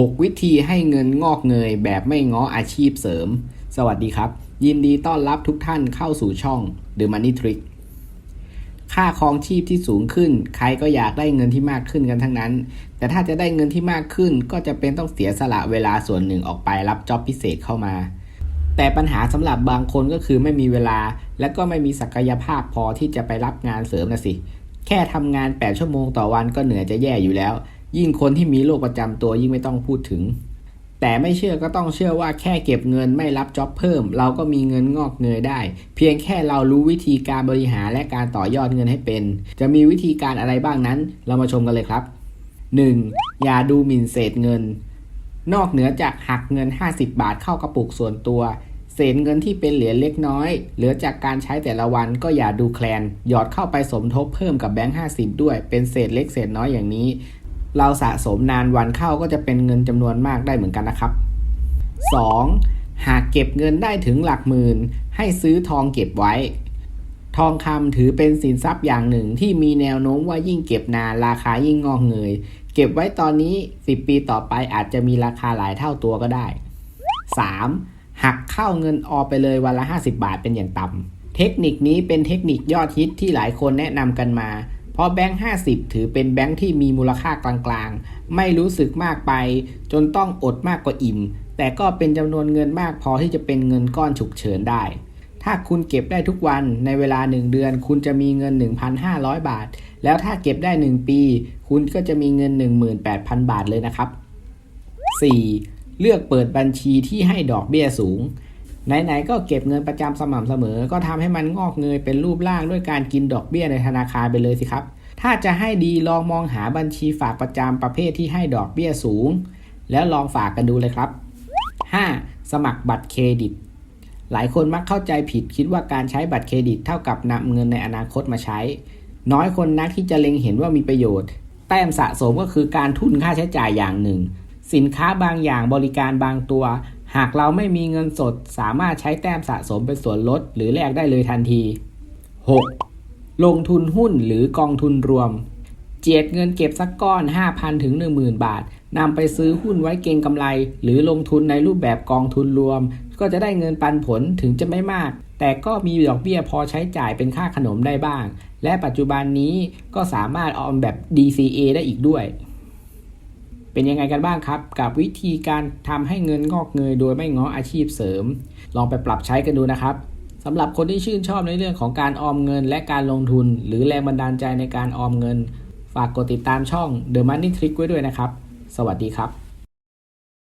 6 วิธีให้เงินงอกเงยแบบไม่ง้ออาชีพเสริม สวัสดีครับ ยินดีต้อนรับทุกท่านเข้าสู่ช่อง The Money Trick ค่าครองชีพที่สูงขึ้น ใครก็อยากได้เงินที่มากขึ้นกันทั้งนั้น แต่ถ้าจะได้เงินที่มากขึ้น ก็จะเป็นต้องเสียสละเวลาส่วนหนึ่งออกไปรับจ็อบพิเศษเข้ามา แต่ปัญหาสำหรับบางคนก็คือไม่มีเวลา และก็ไม่มีศักยภาพพอที่จะไปรับงานเสริมนะสิ แค่ทำงาน 8 ชั่วโมงต่อวันก็เหนื่อยจะแย่อยู่แล้ว ยิ่งคนที่มีโรคประจำตัวยิ่งไม่ต้องพูดถึง แต่ไม่เชื่อก็ต้องเชื่อว่าแค่เก็บเงินไม่รับจ็อบเพิ่ม เราก็มีเงินงอกเงยได้ เพียงแค่เรารู้วิธีการบริหารและการต่อยอดเงินให้เป็น จะมีวิธีการอะไรบ้างนั้น เรามาชมกันเลยครับ 1. อย่าดูหมิ่นเศษเงิน นอกเหนือจากหักเงิน 50 บาทเข้ากระปุกส่วนตัวเศษเงินที่เป็นเหรียญเล็กน้อย เหลือจากการใช้แต่ละวันก็อย่าดูแคลน หยอดเข้าไปสมทบเพิ่มกับแบงค์50 ด้วย เป็นเศษเล็กเศษน้อยอย่างนี้ เราสะสมนานวันเข้าก็จะเป็นเงินจำนวนมากได้เหมือนกันนะครับ 2. หากเก็บเงินได้ถึงหลักหมื่น ให้ซื้อทองเก็บไว้ ทองคำถือเป็นสินทรัพย์อย่างหนึ่งที่มีแนวโน้มว่ายิ่งเก็บนานราคายิ่งงอกเงย เก็บไว้ตอนนี้ 10 ปีต่อไปอาจจะมีราคาหลายเท่าตัวก็ได้ 3. หักเข้าเงินออไปเลยวันละ 50 บาทเป็นอย่างต่ำเทคนิคนี้เป็นเทคนิคยอดฮิตที่หลายคนแนะนำกันมา เพราะแบงค์ 50 ถือเป็นแบงค์ที่มีมูลค่ากลางๆ ไม่รู้สึกมากไป จนต้องอดมากกว่าอิ่ม แต่ก็เป็นจำนวนเงินมากพอที่จะเป็นเงินก้อนฉุกเฉินได้ ถ้าคุณเก็บได้ทุกวันในเวลา 1 เดือน คุณจะมีเงิน 1,500 บาท แล้วถ้าเก็บได้ 1 ปี คุณก็จะมีเงิน 18,000 บาทเลยนะครับ 4. เลือกเปิดบัญชีที่ให้ดอกเบี้ยสูง ไหนๆก็เก็บเงินประจำสม่ำเสมอ ก็ทำให้มันงอกเงยเป็นรูปร่างด้วยการกินดอกเบี้ยในธนาคารไปเลยสิครับ ถ้าจะให้ดีลองมองหาบัญชีฝากประจำประเภทที่ให้ดอกเบี้ยสูง แล้วลองฝากกันดูเลยครับ 5. สมัครบัตรเครดิต หลายคนมักเข้าใจผิดคิดว่าการใช้บัตรเครดิตเท่ากับนำเงินในอนาคตมาใช้ น้อยคนนักที่จะเล็งเห็นว่ามีประโยชน์ แต้มสะสมก็คือการทุนค่าใช้จ่ายอย่างหนึ่ง สินค้าบางอย่างบริการบางตัว หากเราไม่มีเงินสดสามารถใช้แต้มสะสมเป็นส่วนลด หรือแลกได้เลยทันที 6. ลงทุนหุ้นหรือกองทุนรวม เจียดเงินเก็บสักก้อน 5,000 ถึง 10,000 บาทนำไปซื้อหุ้นไว้เก็งกำไร หรือลงทุนในรูปแบบกองทุนรวม ก็จะได้เงินปันผลถึงจะไม่มาก แต่ก็มีดอกเบี้ยพอใช้จ่ายเป็นค่าขนมได้บ้าง และปัจจุบันนี้ก็สามารถออมแบบ DCA ได้อีกด้วย เป็นยังไงกันบ้างครับ กับวิธีการทำให้เงินงอกเงยโดยไม่ง้ออาชีพเสริม ลองไปปรับใช้กันดูนะครับสำหรับคนที่ชื่นชอบในเรื่องของการออมเงิน และการลงทุน หรือแรงบันดาลใจในการออมเงิน ฝากกดติดตามช่อง The Money Trick ไว้ด้วยนะครับ สวัสดีครับ